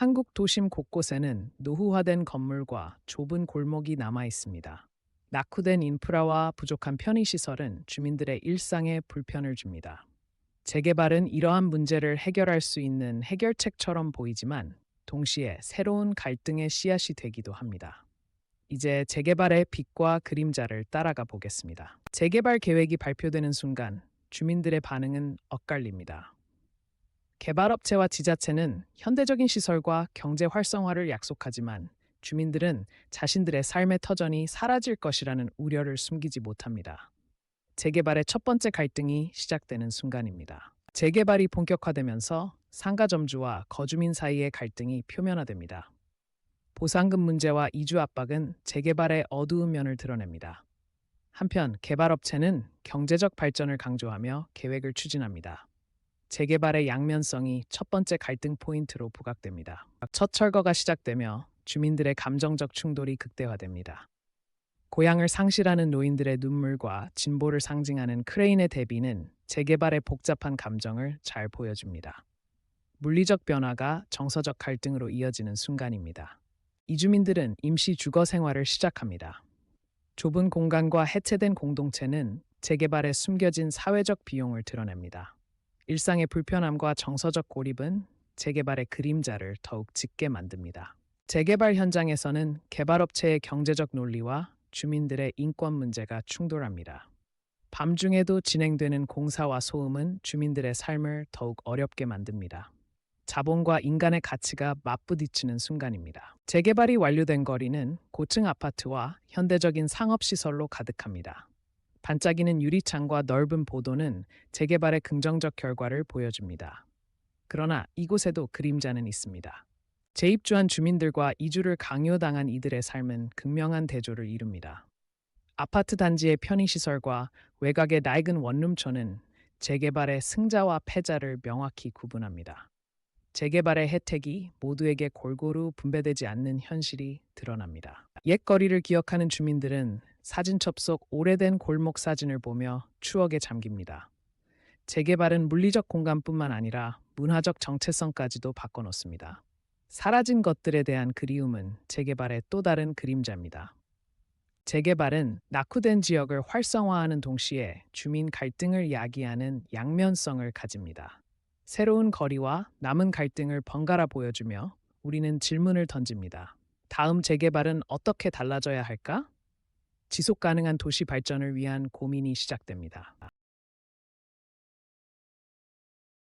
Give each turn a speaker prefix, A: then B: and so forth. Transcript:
A: 한국 도심 곳곳에는 노후화된 건물과 좁은 골목이 남아 있습니다. 낙후된 인프라와 부족한 편의시설은 주민들의 일상에 불편을 줍니다. 재개발은 이러한 문제를 해결할 수 있는 해결책처럼 보이지만 동시에 새로운 갈등의 씨앗이 되기도 합니다. 이제 재개발의 빛과 그림자를 따라가 보겠습니다. 재개발 계획이 발표되는 순간 주민들의 반응은 엇갈립니다. 개발업체와 지자체는 현대적인 시설과 경제 활성화를 약속하지만 주민들은 자신들의 삶의 터전이 사라질 것이라는 우려를 숨기지 못합니다. 재개발의 첫 번째 갈등이 시작되는 순간입니다. 재개발이 본격화되면서 상가 점주와 거주민 사이의 갈등이 표면화됩니다. 보상금 문제와 이주 압박은 재개발의 어두운 면을 드러냅니다. 한편 개발업체는 경제적 발전을 강조하며 계획을 추진합니다. 재개발의 양면성이 첫 번째 갈등 포인트로 부각됩니다. 첫 철거가 시작되며 주민들의 감정적 충돌이 극대화됩니다. 고향을 상실하는 노인들의 눈물과 진보를 상징하는 크레인의 대비는 재개발의 복잡한 감정을 잘 보여줍니다. 물리적 변화가 정서적 갈등으로 이어지는 순간입니다. 이주민들은 임시 주거 생활을 시작합니다. 좁은 공간과 해체된 공동체는 재개발에 숨겨진 사회적 비용을 드러냅니다. 일상의 불편함과 정서적 고립은 재개발의 그림자를 더욱 짙게 만듭니다. 재개발 현장에서는 개발업체의 경제적 논리와 주민들의 인권 문제가 충돌합니다. 밤중에도 진행되는 공사와 소음은 주민들의 삶을 더욱 어렵게 만듭니다. 자본과 인간의 가치가 맞부딪히는 순간입니다. 재개발이 완료된 거리는 고층 아파트와 현대적인 상업시설로 가득합니다. 반짝이는 유리창과 넓은 보도는 재개발의 긍정적 결과를 보여줍니다. 그러나 이곳에도 그림자는 있습니다. 재입주한 주민들과 이주를 강요당한 이들의 삶은 극명한 대조를 이룹니다. 아파트 단지의 편의시설과 외곽의 낡은 원룸촌은 재개발의 승자와 패자를 명확히 구분합니다. 재개발의 혜택이 모두에게 골고루 분배되지 않는 현실이 드러납니다. 옛 거리를 기억하는 주민들은 사진첩 속 오래된 골목 사진을 보며 추억에 잠깁니다. 재개발은 물리적 공간뿐만 아니라 문화적 정체성까지도 바꿔놓습니다. 사라진 것들에 대한 그리움은 재개발의 또 다른 그림자입니다. 재개발은 낙후된 지역을 활성화하는 동시에 주민 갈등을 야기하는 양면성을 가집니다. 새로운 거리와 남은 갈등을 번갈아 보여주며 우리는 질문을 던집니다. 다음 재개발은 어떻게 달라져야 할까? 지속 가능한 도시 발전을 위한 고민이 시작됩니다.